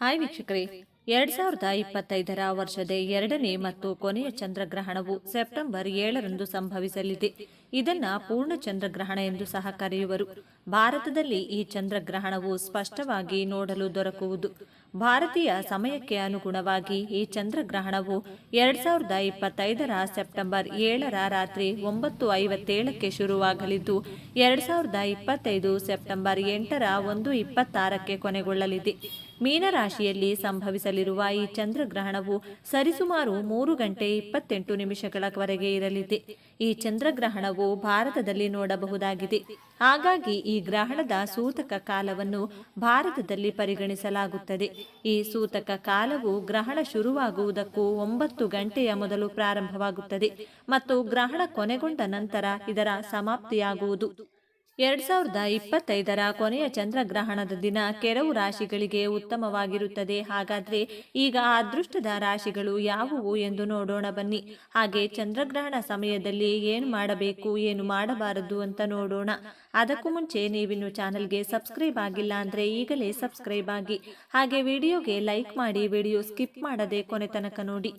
Hi ವೀಕ್ಷಕರೇ, ಎರಡ್ ಸಾವಿರದ ಇಪ್ಪತ್ತೈದರ ವರ್ಷದ ಎರಡನೇ ಮತ್ತು ಕೊನೆಯ ಚಂದ್ರಗ್ರಹಣವು ಸೆಪ್ಟೆಂಬರ್ ಏಳರಂದು ಸಂಭವಿಸಲಿದೆ. ಇದನ್ನ ಪೂರ್ಣ ಚಂದ್ರಗ್ರಹಣ ಎಂದು ಸಹ ಕರೆಯುವರು. ಭಾರತದಲ್ಲಿ ಈ ಚಂದ್ರಗ್ರಹಣವು ಸ್ಪಷ್ಟವಾಗಿ ನೋಡಲು ದೊರಕುವುದು. ಭಾರತೀಯ ಸಮಯಕ್ಕೆ ಅನುಗುಣವಾಗಿ ಈ ಚಂದ್ರಗ್ರಹಣವು ಎರಡ್ ಸಾವಿರದ ಇಪ್ಪತ್ತೈದರ ಸೆಪ್ಟೆಂಬರ್ ಏಳರ ರಾತ್ರಿ ಒಂಬತ್ತು ಐವತ್ತೇಳಕ್ಕೆ ಶುರುವಾಗಲಿದ್ದು, ಎರಡ್ ಸಾವಿರದ ಇಪ್ಪತ್ತೈದು ಸೆಪ್ಟೆಂಬರ್ ಎಂಟರ ಒಂದು ಇಪ್ಪತ್ತಾರಕ್ಕೆ ಕೊನೆಗೊಳ್ಳಲಿದೆ. ಮೀನರಾಶಿಯಲ್ಲಿ ಸಂಭವಿಸಲಿರುವ ಈ ಚಂದ್ರಗ್ರಹಣವು ಸರಿಸುಮಾರು ಮೂರು ಗಂಟೆ ಇಪ್ಪತ್ತೆಂಟು ನಿಮಿಷಗಳವರೆಗೆ ಇರಲಿದೆ. ಈ ಚಂದ್ರಗ್ರಹಣವು ಭಾರತದಲ್ಲಿ ನೋಡಬಹುದಾಗಿದೆ. ಹಾಗಾಗಿ ಈ ಗ್ರಹಣದ ಸೂತಕ ಕಾಲವನ್ನು ಭಾರತದಲ್ಲಿ ಪರಿಗಣಿಸಲಾಗುತ್ತದೆ. ಈ ಸೂತಕ ಕಾಲವು ಗ್ರಹಣ ಶುರುವಾಗುವುದಕ್ಕೂ ಒಂಬತ್ತು ಗಂಟೆಯ ಮೊದಲು ಪ್ರಾರಂಭವಾಗುತ್ತದೆ ಮತ್ತು ಗ್ರಹಣ ಕೊನೆಗೊಂಡ ನಂತರ ಇದರ ಸಮಾಪ್ತಿಯಾಗುವುದು. ಎರಡ್ ಸಾವಿರದ ಇಪ್ಪತ್ತೈದರ ಕೊನೆಯ ಚಂದ್ರಗ್ರಹಣದ ದಿನ ಕೆಲವು ರಾಶಿಗಳಿಗೆ ಉತ್ತಮವಾಗಿರುತ್ತದೆ. ಹಾಗಾದ್ರೆ ಈಗ ಅದೃಷ್ಟದ ರಾಶಿಗಳು ಯಾವುವು ಎಂದು ನೋಡೋಣ ಬನ್ನಿ. ಹಾಗೆ ಚಂದ್ರಗ್ರಹಣ ಸಮಯದಲ್ಲಿ ಏನು ಮಾಡಬೇಕು, ಏನು ಮಾಡಬಾರದು ಅಂತ ನೋಡೋಣ. ಅದಕ್ಕೂ ಮುಂಚೆ ನೀವಿನ್ನು ಚಾನಲ್ಗೆ ಸಬ್ಸ್ಕ್ರೈಬ್ ಆಗಿಲ್ಲ ಅಂದ್ರೆ ಈಗಲೇ ಸಬ್ಸ್ಕ್ರೈಬ್ ಆಗಿ. ಹಾಗೆ ವಿಡಿಯೋಗೆ ಲೈಕ್ ಮಾಡಿ, ವಿಡಿಯೋ ಸ್ಕಿಪ್ ಮಾಡದೆ ಕೊನೆ ತನಕ ನೋಡಿ.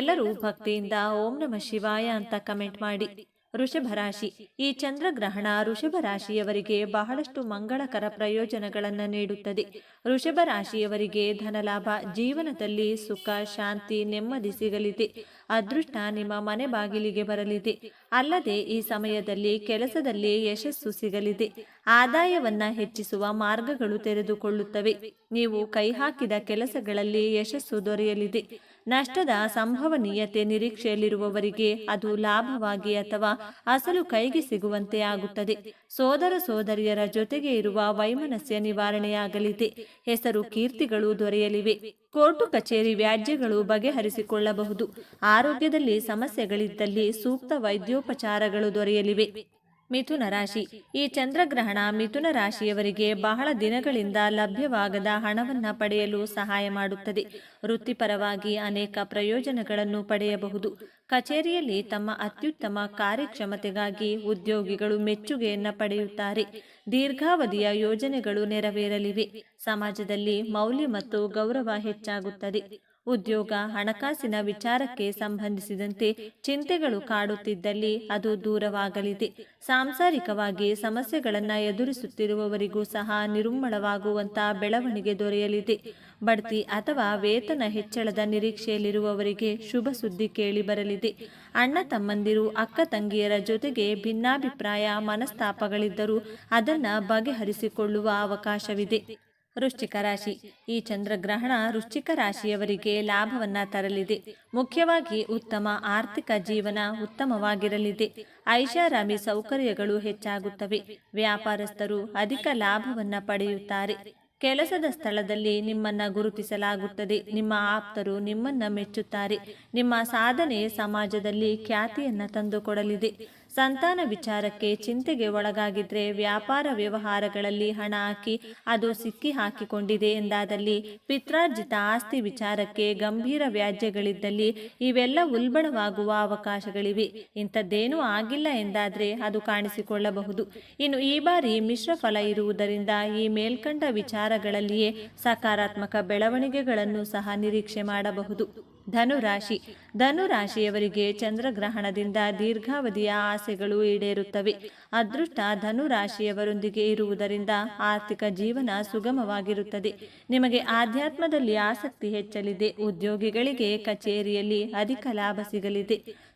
ಎಲ್ಲರೂ ಭಕ್ತಿಯಿಂದ ಓಂ ನಮ ಶಿವಾಯ ಅಂತ ಕಮೆಂಟ್ ಮಾಡಿ. ವೃಷಭ ರಾಶಿ ಈ ಚಂದ್ರಗ್ರಹಣ ಋಷಭ ರಾಶಿಯವರಿಗೆ ಬಹಳಷ್ಟು ಮಂಗಳಕರ ಪ್ರಯೋಜನಗಳನ್ನು ನೀಡುತ್ತದೆ. ಋಷಭ ರಾಶಿಯವರಿಗೆ ಧನಲಾಭ, ಜೀವನದಲ್ಲಿ ಸುಖ, ಶಾಂತಿ, ನೆಮ್ಮದಿ ಸಿಗಲಿದೆ. ಅದೃಷ್ಟ ನಿಮ್ಮ ಮನೆ ಬಾಗಿಲಿಗೆ ಬರಲಿದೆ. ಅಲ್ಲದೆ ಈ ಸಮಯದಲ್ಲಿ ಕೆಲಸದಲ್ಲಿ ಯಶಸ್ಸು ಸಿಗಲಿದೆ. ಆದಾಯವನ್ನ ಹೆಚ್ಚಿಸುವ ಮಾರ್ಗಗಳು ತೆರೆದುಕೊಳ್ಳುತ್ತವೆ. ನೀವು ಕೈ ಹಾಕಿದ ಕೆಲಸಗಳಲ್ಲಿ ಯಶಸ್ಸು ದೊರೆಯಲಿದೆ. ನಷ್ಟದ ಸಂಭವನೀಯತೆ ನಿರೀಕ್ಷೆಯಲ್ಲಿರುವವರಿಗೆ ಅದು ಲಾಭವಾಗಿ ಅಥವಾ ಅಸಲು ಕೈಗೆ ಸಿಗುವಂತೆ ಆಗುತ್ತದೆ. ಸೋದರ ಸೋದರಿಯರ ಜೊತೆಗೆ ಇರುವ ವೈಮನಸ್ಯ ನಿವಾರಣೆಯಾಗಲಿದೆ. ಹೆಸರು ಕೀರ್ತಿಗಳು ದೊರೆಯಲಿವೆ. ಕೋರ್ಟು ಕಚೇರಿ ವ್ಯಾಜ್ಯಗಳು ಬಗೆಹರಿಸಿಕೊಳ್ಳಬಹುದು. ಆರೋಗ್ಯದಲ್ಲಿ ಸಮಸ್ಯೆಗಳಿದ್ದಲ್ಲಿ ಸೂಕ್ತ ವೈದ್ಯೋಪಚಾರಗಳು ದೊರೆಯಲಿವೆ. ಮಿಥುನ ರಾಶಿ. ಈ ಚಂದ್ರಗ್ರಹಣ ಮಿಥುನ ರಾಶಿಯವರಿಗೆ ಬಹಳ ದಿನಗಳಿಂದ ಲಭ್ಯವಾಗದ ಹಣವನ್ನು ಪಡೆಯಲು ಸಹಾಯ ಮಾಡುತ್ತದೆ. ವೃತ್ತಿಪರವಾಗಿ ಅನೇಕ ಪ್ರಯೋಜನಗಳನ್ನು ಪಡೆಯಬಹುದು. ಕಚೇರಿಯಲ್ಲಿ ತಮ್ಮ ಅತ್ಯುತ್ತಮ ಕಾರ್ಯಕ್ಷಮತೆಗಾಗಿ ಉದ್ಯೋಗಿಗಳು ಮೆಚ್ಚುಗೆಯನ್ನು ಪಡೆಯುತ್ತಾರೆ. ದೀರ್ಘಾವಧಿಯ ಯೋಜನೆಗಳು ನೆರವೇರಲಿವೆ. ಸಮಾಜದಲ್ಲಿ ಮೌಲ್ಯ ಮತ್ತು ಗೌರವ ಹೆಚ್ಚಾಗುತ್ತದೆ. ಉದ್ಯೋಗ, ಹಣಕಾಸಿನ ವಿಚಾರಕ್ಕೆ ಸಂಬಂಧಿಸಿದಂತೆ ಚಿಂತೆಗಳು ಕಾಡುತ್ತಿದ್ದಲ್ಲಿ ಅದು ದೂರವಾಗಲಿದೆ. ಸಾಂಸಾರಿಕವಾಗಿ ಸಮಸ್ಯೆಗಳನ್ನು ಎದುರಿಸುತ್ತಿರುವವರಿಗೂ ಸಹ ನಿರುಮ್ಮಳವಾಗುವಂತಹ ಬೆಳವಣಿಗೆ ದೊರೆಯಲಿದೆ. ಬಡ್ತಿ ಅಥವಾ ವೇತನ ಹೆಚ್ಚಳದ ನಿರೀಕ್ಷೆಯಲ್ಲಿರುವವರಿಗೆ ಶುಭ ಸುದ್ದಿ ಕೇಳಿ ಬರಲಿದೆ. ಅಣ್ಣ ತಮ್ಮಂದಿರು, ಅಕ್ಕ ತಂಗಿಯರ ಜೊತೆಗೆ ಭಿನ್ನಾಭಿಪ್ರಾಯ, ಮನಸ್ತಾಪಗಳಿದ್ದರೂ ಅದನ್ನು ಬಗೆಹರಿಸಿಕೊಳ್ಳುವ ಅವಕಾಶವಿದೆ. ವೃಶ್ಚಿಕ ರಾಶಿ. ಈ ಚಂದ್ರಗ್ರಹಣ ವೃಶ್ಚಿಕ ರಾಶಿಯವರಿಗೆ ಲಾಭವನ್ನ ತರಲಿದೆ. ಮುಖ್ಯವಾಗಿ ಉತ್ತಮ ಆರ್ಥಿಕ ಜೀವನ ಉತ್ತಮವಾಗಿರಲಿದೆ. ಐಷಾರಾಮಿ ಸೌಕರ್ಯಗಳು ಹೆಚ್ಚಾಗುತ್ತವೆ. ವ್ಯಾಪಾರಸ್ಥರು ಅಧಿಕ ಲಾಭವನ್ನ ಪಡೆಯುತ್ತಾರೆ. ಕೆಲಸದ ಸ್ಥಳದಲ್ಲಿ ನಿಮ್ಮನ್ನ ಗುರುತಿಸಲಾಗುತ್ತದೆ. ನಿಮ್ಮ ಆಪ್ತರು ನಿಮ್ಮನ್ನ ಮೆಚ್ಚುತ್ತಾರೆ. ನಿಮ್ಮ ಸಾಧನೆ ಸಮಾಜದಲ್ಲಿ ಖ್ಯಾತಿಯನ್ನ ತಂದುಕೊಡಲಿದೆ. ಸಂತಾನ ವಿಚಾರಕ್ಕೆ ಚಿಂತೆಗೆ ಒಳಗಾಗಿದ್ರೆ ವ್ಯಾಪಾರ ವ್ಯವಹಾರಗಳಲ್ಲಿ ಹಣ ಹಾಕಿ ಅದು ಸಿಕ್ಕಿ ಹಾಕಿಕೊಂಡಿದೆ ಎಂದಾದಲ್ಲಿ ಪಿತ್ರಾರ್ಜಿತ ಆಸ್ತಿ ವಿಚಾರಕ್ಕೆ ಗಂಭೀರ ವ್ಯಾಜ್ಯಗಳಿದ್ದಲ್ಲಿ ಇವೆಲ್ಲ ಉಲ್ಬಣವಾಗುವ ಅವಕಾಶಗಳಿವೆ. ಇಂಥದ್ದೇನೂ ಆಗಿಲ್ಲ ಎಂದಾದರೆ ಅದು ಕಾಣಿಸಿಕೊಳ್ಳಬಹುದು. ಇನ್ನು ಈ ಬಾರಿ ಮಿಶ್ರ ಫಲ ಇರುವುದರಿಂದ ಈ ಮೇಲ್ಕಂಡ ವಿಚಾರಗಳಲ್ಲಿಯೇ ಸಕಾರಾತ್ಮಕ ಬೆಳವಣಿಗೆಗಳನ್ನು ಸಹ ನಿರೀಕ್ಷೆ ಮಾಡಬಹುದು. ಧನುರಾಶಿ. ಧನುರಾಶಿಯವರಿಗೆ ಚಂದ್ರಗ್ರಹಣದಿಂದ ದೀರ್ಘಾವಧಿಯ ಆಸೆಗಳು ಈಡೇರುತ್ತವೆ. ಅದೃಷ್ಟ ಧನುರಾಶಿಯವರೊಂದಿಗೆ ಇರುವುದರಿಂದ ಆರ್ಥಿಕ ಜೀವನ ಸುಗಮವಾಗಿರುತ್ತದೆ. ನಿಮಗೆ ಆಧ್ಯಾತ್ಮದಲ್ಲಿ ಆಸಕ್ತಿ ಹೆಚ್ಚಲಿದೆ. ಉದ್ಯೋಗಿಗಳಿಗೆ ಕಚೇರಿಯಲ್ಲಿ ಅಧಿಕ ಲಾಭ ಸಿಗಲಿದೆ.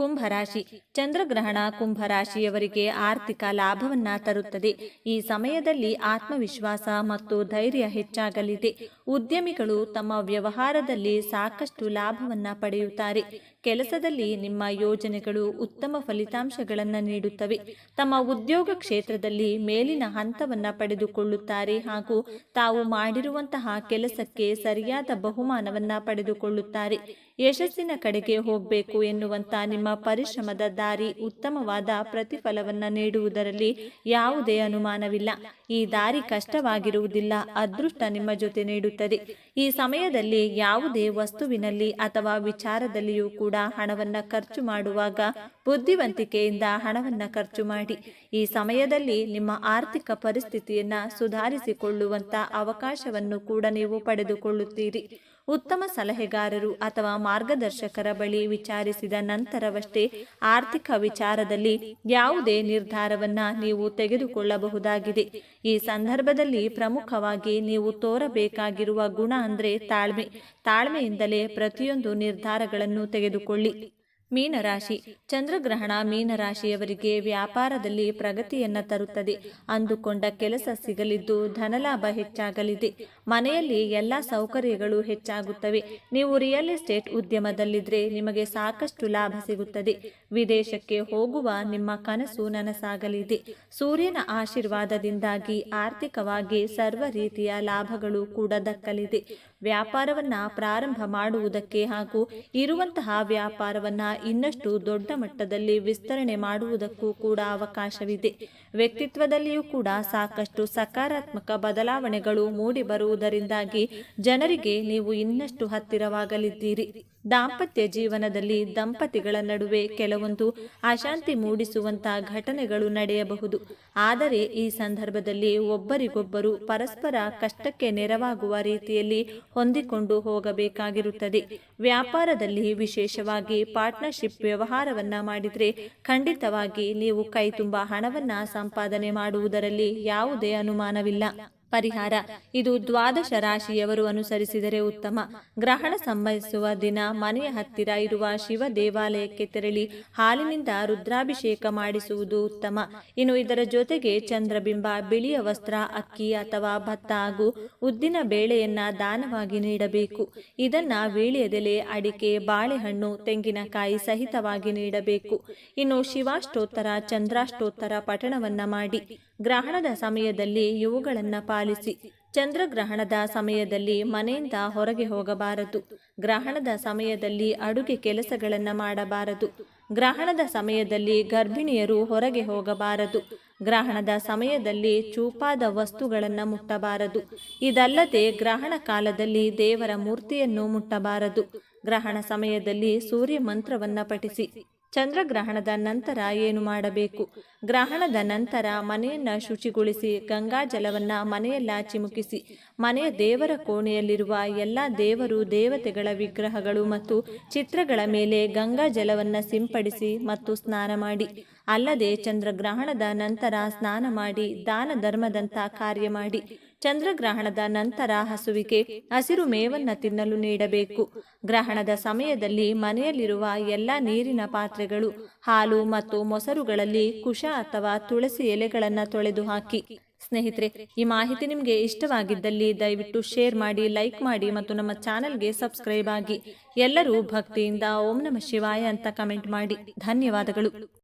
ಕುಂಭರಾಶಿ. ಚಂದ್ರಗ್ರಹಣ ಕುಂಭರಾಶಿಯವರಿಗೆ ಆರ್ಥಿಕ ಲಾಭವನ್ನ ತರುತ್ತದೆ. ಈ ಸಮಯದಲ್ಲಿ ಆತ್ಮವಿಶ್ವಾಸ ಮತ್ತು ಧೈರ್ಯ ಹೆಚ್ಚಾಗಲಿದೆ. ಉದ್ಯಮಿಗಳು ತಮ್ಮ ವ್ಯವಹಾರದಲ್ಲಿ ಸಾಕಷ್ಟು ಲಾಭವನ್ನ ಪಡೆಯುತ್ತಾರೆ. ಕೆಲಸದಲ್ಲಿ ನಿಮ್ಮ ಯೋಜನೆಗಳು ಉತ್ತಮ ಫಲಿತಾಂಶಗಳನ್ನು ನೀಡುತ್ತವೆ. ತಮ್ಮ ಉದ್ಯೋಗ ಕ್ಷೇತ್ರದಲ್ಲಿ ಮೇಲಿನ ಹಂತವನ್ನು ಪಡೆದುಕೊಳ್ಳುತ್ತಾರೆ ಹಾಗೂ ತಾವು ಮಾಡಿರುವಂತಹ ಕೆಲಸಕ್ಕೆ ಸರಿಯಾದ ಬಹುಮಾನವನ್ನು ಪಡೆದುಕೊಳ್ಳುತ್ತಾರೆ. ಯಶಸ್ಸಿನ ಕಡೆಗೆ ಹೋಗಬೇಕು ಎನ್ನುವಂತ ನಿಮ್ಮ ಪರಿಶ್ರಮದ ದಾರಿ ಉತ್ತಮವಾದ ಪ್ರತಿಫಲವನ್ನು ನೀಡುವುದರಲ್ಲಿ ಯಾವುದೇ ಅನುಮಾನವಿಲ್ಲ. ಈ ದಾರಿ ಕಷ್ಟವಾಗಿರುವುದಿಲ್ಲ, ಅದೃಷ್ಟ ನಿಮ್ಮ ಜೊತೆ ನೀಡುತ್ತದೆ. ಈ ಸಮಯದಲ್ಲಿ ಯಾವುದೇ ವಸ್ತುವಿನಲ್ಲಿ ಅಥವಾ ವಿಚಾರದಲ್ಲಿಯೂ ಕೂಡ ಹಣವನ್ನ ಖರ್ಚು ಮಾಡುವಾಗ ಬುದ್ಧಿವಂತಿಕೆಯಿಂದ ಹಣವನ್ನ ಖರ್ಚು ಮಾಡಿ. ಈ ಸಮಯದಲ್ಲಿ ನಿಮ್ಮ ಆರ್ಥಿಕ ಪರಿಸ್ಥಿತಿಯನ್ನ ಸುಧಾರಿಸಿಕೊಳ್ಳುವಂತ ಅವಕಾಶವನ್ನು ಕೂಡ ನೀವು ಪಡೆದುಕೊಳ್ಳುತ್ತೀರಿ. ಉತ್ತಮ ಸಲಹೆಗಾರರು ಅಥವಾ ಮಾರ್ಗದರ್ಶಕರ ಬಳಿ ವಿಚಾರಿಸಿದ ನಂತರವಷ್ಟೇ ಆರ್ಥಿಕ ವಿಚಾರದಲ್ಲಿ ಯಾವುದೇ ನಿರ್ಧಾರವನ್ನ ನೀವು ತೆಗೆದುಕೊಳ್ಳಬಹುದಾಗಿದೆ. ಈ ಸಂದರ್ಭದಲ್ಲಿ ಪ್ರಮುಖವಾಗಿ ನೀವು ತೋರಬೇಕಾಗಿರುವ ಗುಣ ಅಂದ್ರೆ ತಾಳ್ಮೆ. ತಾಳ್ಮೆಯಿಂದಲೇ ಪ್ರತಿಯೊಂದು ನಿರ್ಧಾರಗಳನ್ನು ತೆಗೆದುಕೊಳ್ಳಿ. ಮೀನರಾಶಿ. ಚಂದ್ರಗ್ರಹಣ ಮೀನರಾಶಿಯವರಿಗೆ ವ್ಯಾಪಾರದಲ್ಲಿ ಪ್ರಗತಿಯನ್ನ ತರುತ್ತದೆ. ಅಂದುಕೊಂಡ ಕೆಲಸ ಸಿಗಲಿದ್ದು ಧನಲಾಭ ಹೆಚ್ಚಾಗಲಿದೆ. ಮನೆಯಲ್ಲಿ ಎಲ್ಲ ಸೌಕರ್ಯಗಳು ಹೆಚ್ಚಾಗುತ್ತವೆ. ನೀವು ರಿಯಲ್ ಎಸ್ಟೇಟ್ ಉದ್ಯಮದಲ್ಲಿದ್ರೆ ನಿಮಗೆ ಸಾಕಷ್ಟು ಲಾಭ ಸಿಗುತ್ತದೆ. ವಿದೇಶಕ್ಕೆ ಹೋಗುವ ನಿಮ್ಮ ಕನಸು ನನಸಾಗಲಿದೆ. ಸೂರ್ಯನ ಆಶೀರ್ವಾದದಿಂದಾಗಿ ಆರ್ಥಿಕವಾಗಿ ಸರ್ವ ರೀತಿಯ ಲಾಭಗಳು ಕೂಡ ದಕ್ಕಲಿದೆ. ವ್ಯಾಪಾರವನ್ನ ಪ್ರಾರಂಭ ಮಾಡುವುದಕ್ಕೆ ಹಾಗೂ ಇರುವಂತಹ ವ್ಯಾಪಾರವನ್ನ ಇನ್ನಷ್ಟು ದೊಡ್ಡ ಮಟ್ಟದಲ್ಲಿ ವಿಸ್ತರಣೆ ಮಾಡುವುದಕ್ಕೂ ಕೂಡ ಅವಕಾಶವಿದೆ. ವ್ಯಕ್ತಿತ್ವದಲ್ಲಿಯೂ ಕೂಡ ಸಾಕಷ್ಟು ಸಕಾರಾತ್ಮಕ ಬದಲಾವಣೆಗಳು ಮೂಡಿಬರುವುದರಿಂದಾಗಿ ಜನರಿಗೆ ನೀವು ಇನ್ನಷ್ಟು ಹತ್ತಿರವಾಗಲಿದ್ದೀರಿ. ದಾಂಪತ್ಯ ಜೀವನದಲ್ಲಿ ದಂಪತಿಗಳ ನಡುವೆ ಕೆಲವೊಂದು ಅಶಾಂತಿ ಮೂಡಿಸುವಂತಹ ಘಟನೆಗಳು ನಡೆಯಬಹುದು. ಆದರೆ ಈ ಸಂದರ್ಭದಲ್ಲಿ ಒಬ್ಬರಿಗೊಬ್ಬರು ಪರಸ್ಪರ ಕಷ್ಟಕ್ಕೆ ನೆರವಾಗುವ ರೀತಿಯಲ್ಲಿ ಹೊಂದಿಕೊಂಡು ಹೋಗಬೇಕಾಗಿರುತ್ತದೆ. ವ್ಯಾಪಾರದಲ್ಲಿ ವಿಶೇಷವಾಗಿ ಪಾರ್ಟ್ನರ್ಶಿಪ್ ವ್ಯವಹಾರವನ್ನ ಮಾಡಿದರೆ ಖಂಡಿತವಾಗಿ ನೀವು ಕೈ ತುಂಬ ಹಣವನ್ನ ಸಂಪಾದನೆ ಮಾಡುವುದರಲ್ಲಿ ಯಾವುದೇ ಅನುಮಾನವಿಲ್ಲ. ಪರಿಹಾರ. ಇದು ದ್ವಾದಶ ರಾಶಿಯವರು ಅನುಸರಿಸಿದರೆ ಉತ್ತಮ. ಗ್ರಹಣ ಸಂಭವಿಸುವ ದಿನ ಮನೆಯ ಹತ್ತಿರ ಇರುವ ಶಿವ ದೇವಾಲಯಕ್ಕೆ ತೆರಳಿ ಹಾಲಿನಿಂದ ರುದ್ರಾಭಿಷೇಕ ಮಾಡಿಸುವುದು ಉತ್ತಮ. ಇನ್ನು ಇದರ ಜೊತೆಗೆ ಚಂದ್ರಬಿಂಬ, ಬಿಳಿಯ ವಸ್ತ್ರ, ಅಕ್ಕಿ ಅಥವಾ ಭತ್ತ ಹಾಗೂ ಉದ್ದಿನ ಬೇಳೆಯನ್ನ ದಾನವಾಗಿ ನೀಡಬೇಕು. ಇದನ್ನ ವೀಳ್ಯದೆಲೆ, ಅಡಿಕೆ, ಬಾಳೆಹಣ್ಣು, ತೆಂಗಿನಕಾಯಿ ಸಹಿತವಾಗಿ ನೀಡಬೇಕು. ಇನ್ನು ಶಿವಾಷ್ಟೋತ್ತರ, ಚಂದ್ರಾಷ್ಟೋತ್ತರ ಪಠಣವನ್ನ ಮಾಡಿ. ಗ್ರಹಣದ ಸಮಯದಲ್ಲಿ ಇವುಗಳನ್ನು ಪಾಲಿಸಿ, ಚಂದ್ರಗ್ರಹಣದ ಸಮಯದಲ್ಲಿ ಮನೆಯಿಂದ ಹೊರಗೆ ಹೋಗಬಾರದು, ಗ್ರಹಣದ ಸಮಯದಲ್ಲಿ ಅಡುಗೆ ಕೆಲಸಗಳನ್ನು ಮಾಡಬಾರದು, ಗ್ರಹಣದ ಸಮಯದಲ್ಲಿ ಗರ್ಭಿಣಿಯರು ಹೊರಗೆ ಹೋಗಬಾರದು, ಗ್ರಹಣದ ಸಮಯದಲ್ಲಿ ಚೂಪಾದ ವಸ್ತುಗಳನ್ನು ಮುಟ್ಟಬಾರದು, ಇದಲ್ಲದೆ ಗ್ರಹಣ ಕಾಲದಲ್ಲಿ ದೇವರ ಮೂರ್ತಿಯನ್ನು ಮುಟ್ಟಬಾರದು, ಗ್ರಹಣ ಸಮಯದಲ್ಲಿ ಸೂರ್ಯ ಮಂತ್ರವನ್ನು ಪಠಿಸಿ. ಚಂದ್ರಗ್ರಹಣದ ನಂತರ ಏನು ಮಾಡಬೇಕು? ಗ್ರಹಣದ ನಂತರ ಮನೆಯನ್ನು ಶುಚಿಗೊಳಿಸಿ, ಗಂಗಾ ಜಲವನ್ನು ಮನೆಯೆಲ್ಲ ಚಿಮುಕಿಸಿ, ಮನೆಯ ದೇವರ ಕೋಣೆಯಲ್ಲಿರುವ ಎಲ್ಲ ದೇವರು ದೇವತೆಗಳ ವಿಗ್ರಹಗಳು ಮತ್ತು ಚಿತ್ರಗಳ ಮೇಲೆ ಗಂಗಾ ಜಲವನ್ನು ಸಿಂಪಡಿಸಿ ಮತ್ತು ಸ್ನಾನ ಮಾಡಿ. ಅಲ್ಲದೆ ಚಂದ್ರಗ್ರಹಣದ ನಂತರ ಸ್ನಾನ ಮಾಡಿ, ದಾನ ಧರ್ಮದಂತ ಕಾರ್ಯ ಮಾಡಿ. ಚಂದ್ರಗ್ರಹಣದ ನಂತರ ಹಸುವಿಗೆ ಹಸಿರು ಮೇವನ್ನ ತಿನ್ನಲು ನೀಡಬೇಕು. ಗ್ರಹಣದ ಸಮಯದಲ್ಲಿ ಮನೆಯಲ್ಲಿರುವ ಎಲ್ಲ ನೀರಿನ ಪಾತ್ರೆಗಳು, ಹಾಲು ಮತ್ತು ಮೊಸರುಗಳಲ್ಲಿ ಕುಶ ಅಥವಾ ತುಳಸಿ ಎಲೆಗಳನ್ನು ತೊಳೆದು ಹಾಕಿ. ಸ್ನೇಹಿತರೆ, ಈ ಮಾಹಿತಿ ನಿಮಗೆ ಇಷ್ಟವಾಗಿದ್ದಲ್ಲಿ ದಯವಿಟ್ಟು ಶೇರ್ ಮಾಡಿ, ಲೈಕ್ ಮಾಡಿ ಮತ್ತು ನಮ್ಮ ಚಾನೆಲ್ಗೆ ಸಬ್ಸ್ಕ್ರೈಬ್ ಆಗಿ. ಎಲ್ಲರೂ ಭಕ್ತಿಯಿಂದ ಓಂ ನಮ ಶಿವಾಯ ಅಂತ ಕಮೆಂಟ್ ಮಾಡಿ. ಧನ್ಯವಾದಗಳು.